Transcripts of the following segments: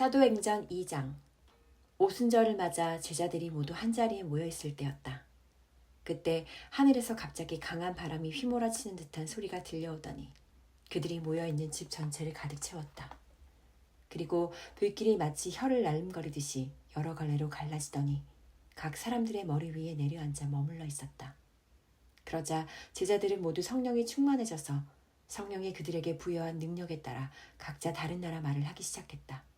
사도행전 2장 오순절을 맞아 제자들이 모두 한자리에 모여 있을 때였다. 그때 하늘에서 갑자기 강한 바람이 휘몰아치는 듯한 소리가 들려오더니 그들이 모여 있는 집 전체를 가득 채웠다. 그리고 불길이 마치 혀를 날름거리듯이 여러 갈래로 갈라지더니 각 사람들의 머리 위에 내려앉아 머물러 있었다. 그러자 제자들은 모두 성령이 충만해져서 성령이 그들에게 부여한 능력에 따라 각자 다른 나라 말을 하기 시작했다.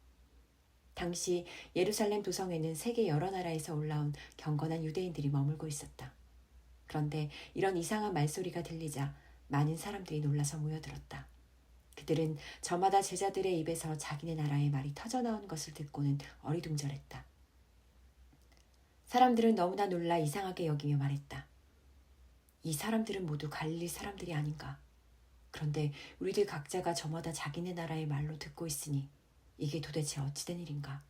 당시 예루살렘 도성에는 세계 여러 나라에서 올라온 경건한 유대인들이 머물고 있었다. 그런데 이런 이상한 말소리가 들리자 많은 사람들이 놀라서 모여들었다. 그들은 저마다 제자들의 입에서 자기네 나라의 말이 터져나온 것을 듣고는 어리둥절했다. 사람들은 너무나 놀라 이상하게 여기며 말했다. 이 사람들은 모두 갈릴리 사람들이 아닌가. 그런데 우리들 각자가 저마다 자기네 나라의 말로 듣고 있으니 이게 도대체 어찌된 일인가?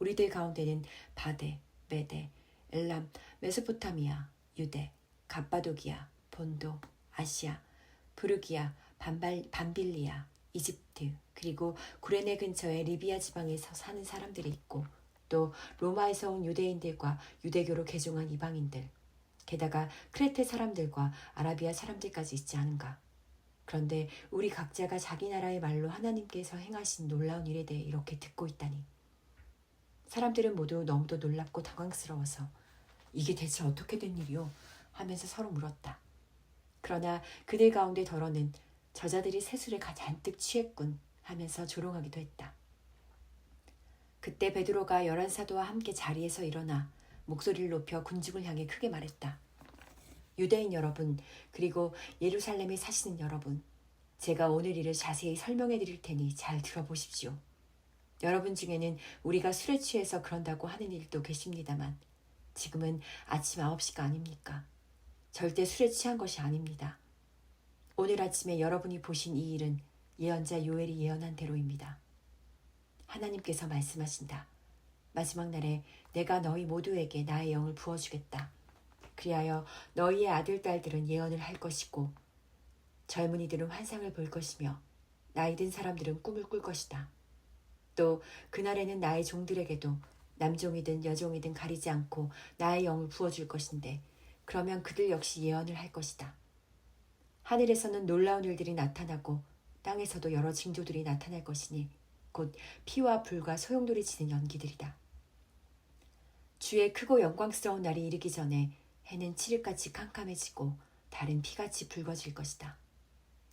우리들 가운데는 바데, 메데, 엘람, 메소포타미아, 유대, 갑바도기아, 본도, 아시아, 부르기아, 반발, 반빌리아, 이집트, 그리고 구레네 근처의 리비아 지방에서 사는 사람들이 있고 또 로마에서 온 유대인들과 유대교로 개종한 이방인들, 게다가 크레테 사람들과 아라비아 사람들까지 있지 않은가. 그런데 우리 각자가 자기 나라의 말로 하나님께서 행하신 놀라운 일에 대해 이렇게 듣고 있다니. 사람들은 모두 너무도 놀랍고 당황스러워서 이게 대체 어떻게 된 일이오? 하면서 서로 물었다. 그러나 그들 가운데 덜어는 저자들이 세술에 가 잔뜩 취했군 하면서 조롱하기도 했다. 그때 베드로가 열한 사도와 함께 자리에서 일어나 목소리를 높여 군중을 향해 크게 말했다. 유대인 여러분, 그리고 예루살렘에 사시는 여러분, 제가 오늘 일을 자세히 설명해 드릴 테니 잘 들어보십시오. 여러분 중에는 우리가 술에 취해서 그런다고 하는 일도 계십니다만, 지금은 아침 9시가 아닙니까? 절대 술에 취한 것이 아닙니다. 오늘 아침에 여러분이 보신 이 일은 예언자 요엘이 예언한 대로입니다. 하나님께서 말씀하신다. 마지막 날에 내가 너희 모두에게 나의 영을 부어주겠다. 그리하여 너희의 아들, 딸들은 예언을 할 것이고 젊은이들은 환상을 볼 것이며 나이 든 사람들은 꿈을 꿀 것이다. 또 그날에는 나의 종들에게도 남종이든 여종이든 가리지 않고 나의 영을 부어줄 것인데 그러면 그들 역시 예언을 할 것이다. 하늘에서는 놀라운 일들이 나타나고 땅에서도 여러 징조들이 나타날 것이니 곧 피와 불과 소용돌이 치는 연기들이다. 주의 크고 영광스러운 날이 이르기 전에 해는 칠흑같이 캄캄해지고 달은 피같이 붉어질 것이다.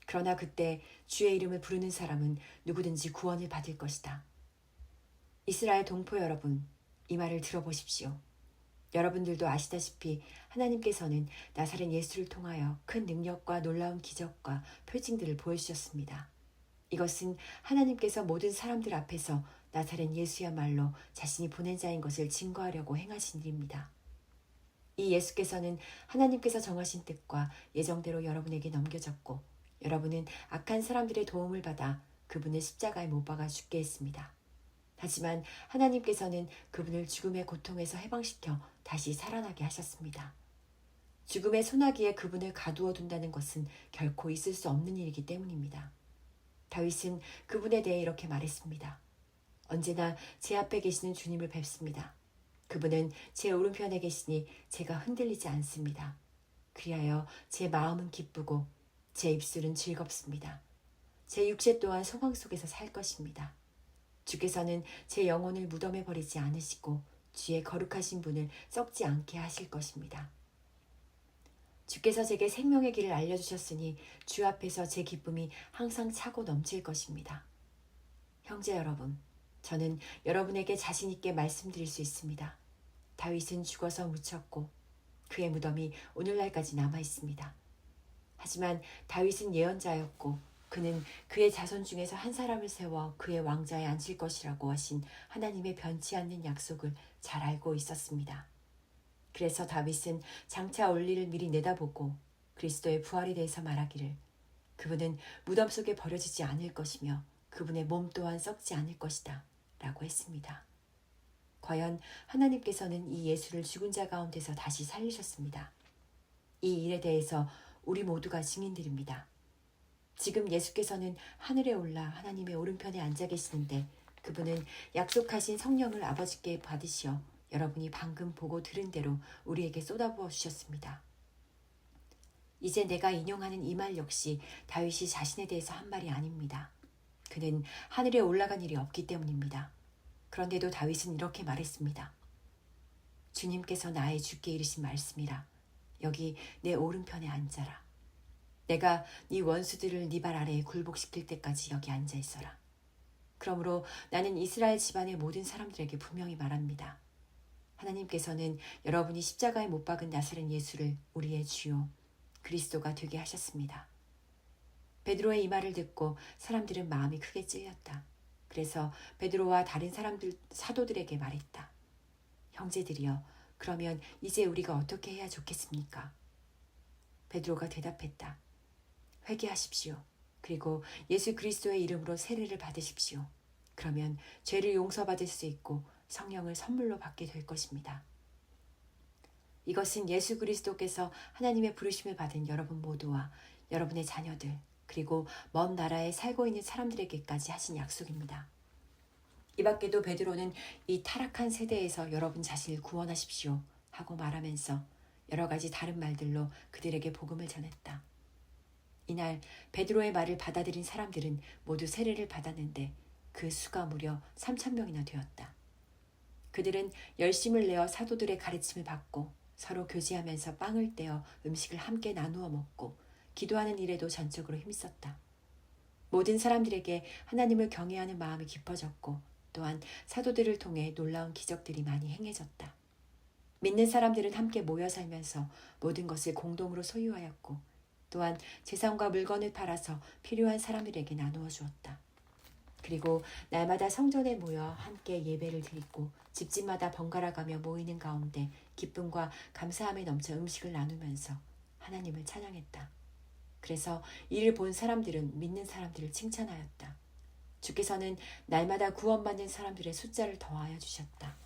그러나 그때 주의 이름을 부르는 사람은 누구든지 구원을 받을 것이다. 이스라엘 동포 여러분, 이 말을 들어보십시오. 여러분들도 아시다시피 하나님께서는 나사렛 예수를 통하여 큰 능력과 놀라운 기적과 표징들을 보여주셨습니다. 이것은 하나님께서 모든 사람들 앞에서 나사렛 예수야말로 자신이 보낸 자인 것을 증거하려고 행하신 일입니다. 이 예수께서는 하나님께서 정하신 뜻과 예정대로 여러분에게 넘겨졌고 여러분은 악한 사람들의 도움을 받아 그분을 십자가에 못 박아 죽게 했습니다. 하지만 하나님께서는 그분을 죽음의 고통에서 해방시켜 다시 살아나게 하셨습니다. 죽음의 소나기에 그분을 가두어 둔다는 것은 결코 있을 수 없는 일이기 때문입니다. 다윗은 그분에 대해 이렇게 말했습니다. 언제나 제 앞에 계시는 주님을 뵙습니다. 그분은 제 오른편에 계시니 제가 흔들리지 않습니다. 그리하여 제 마음은 기쁘고 제 입술은 즐겁습니다. 제 육체 또한 소망 속에서 살 것입니다. 주께서는 제 영혼을 무덤에 버리지 않으시고 주의 거룩하신 분을 썩지 않게 하실 것입니다. 주께서 제게 생명의 길을 알려주셨으니 주 앞에서 제 기쁨이 항상 차고 넘칠 것입니다. 형제 여러분, 저는 여러분에게 자신있게 말씀드릴 수 있습니다. 다윗은 죽어서 묻혔고 그의 무덤이 오늘날까지 남아 있습니다. 하지만 다윗은 예언자였고 그는 그의 자손 중에서 한 사람을 세워 그의 왕자에 앉힐 것이라고 하신 하나님의 변치 않는 약속을 잘 알고 있었습니다. 그래서 다윗은 장차 올 일을 미리 내다보고 그리스도의 부활에 대해서 말하기를 그분은 무덤 속에 버려지지 않을 것이며 그분의 몸 또한 썩지 않을 것이다 라고 했습니다. 과연 하나님께서는 이 예수를 죽은 자 가운데서 다시 살리셨습니다. 이 일에 대해서 우리 모두가 증인들입니다. 지금 예수께서는 하늘에 올라 하나님의 오른편에 앉아 계시는데 그분은 약속하신 성령을 아버지께 받으시어 여러분이 방금 보고 들은 대로 우리에게 쏟아부어 주셨습니다. 이제 내가 인용하는 이 말 역시 다윗이 자신에 대해서 한 말이 아닙니다. 그는 하늘에 올라간 일이 없기 때문입니다. 그런데도 다윗은 이렇게 말했습니다. 주님께서 나의 주께 이르신 말씀이라. 여기 내 오른편에 앉아라. 내가 네 원수들을 네 발 아래에 굴복시킬 때까지 여기 앉아 있어라. 그러므로 나는 이스라엘 집안의 모든 사람들에게 분명히 말합니다. 하나님께서는 여러분이 십자가에 못 박은 나사렛 예수를 우리의 주요 그리스도가 되게 하셨습니다. 베드로의 이 말을 듣고 사람들은 마음이 크게 찔렸다. 그래서 베드로와 다른 사람들 사도들에게 말했다. 형제들이여, 그러면 이제 우리가 어떻게 해야 좋겠습니까? 베드로가 대답했다. 회개하십시오. 그리고 예수 그리스도의 이름으로 세례를 받으십시오. 그러면 죄를 용서받을 수 있고 성령을 선물로 받게 될 것입니다. 이것은 예수 그리스도께서 하나님의 부르심을 받은 여러분 모두와 여러분의 자녀들, 그리고 먼 나라에 살고 있는 사람들에게까지 하신 약속입니다. 이 밖에도 베드로는 이 타락한 세대에서 여러분 자신을 구원하십시오 하고 말하면서 여러 가지 다른 말들로 그들에게 복음을 전했다. 이날 베드로의 말을 받아들인 사람들은 모두 세례를 받았는데 그 수가 무려 3천 명이나 되었다. 그들은 열심을 내어 사도들의 가르침을 받고 서로 교제하면서 빵을 떼어 음식을 함께 나누어 먹고 기도하는 일에도 전적으로 힘썼다. 모든 사람들에게 하나님을 경외하는 마음이 깊어졌고 또한 사도들을 통해 놀라운 기적들이 많이 행해졌다. 믿는 사람들은 함께 모여 살면서 모든 것을 공동으로 소유하였고 또한 재산과 물건을 팔아서 필요한 사람들에게 나누어 주었다. 그리고 날마다 성전에 모여 함께 예배를 드리고 집집마다 번갈아 가며 모이는 가운데 기쁨과 감사함에 넘쳐 음식을 나누면서 하나님을 찬양했다. 그래서 이를 본 사람들은 믿는 사람들을 칭찬하였다. 주께서는 날마다 구원받는 사람들의 숫자를 더하여 주셨다.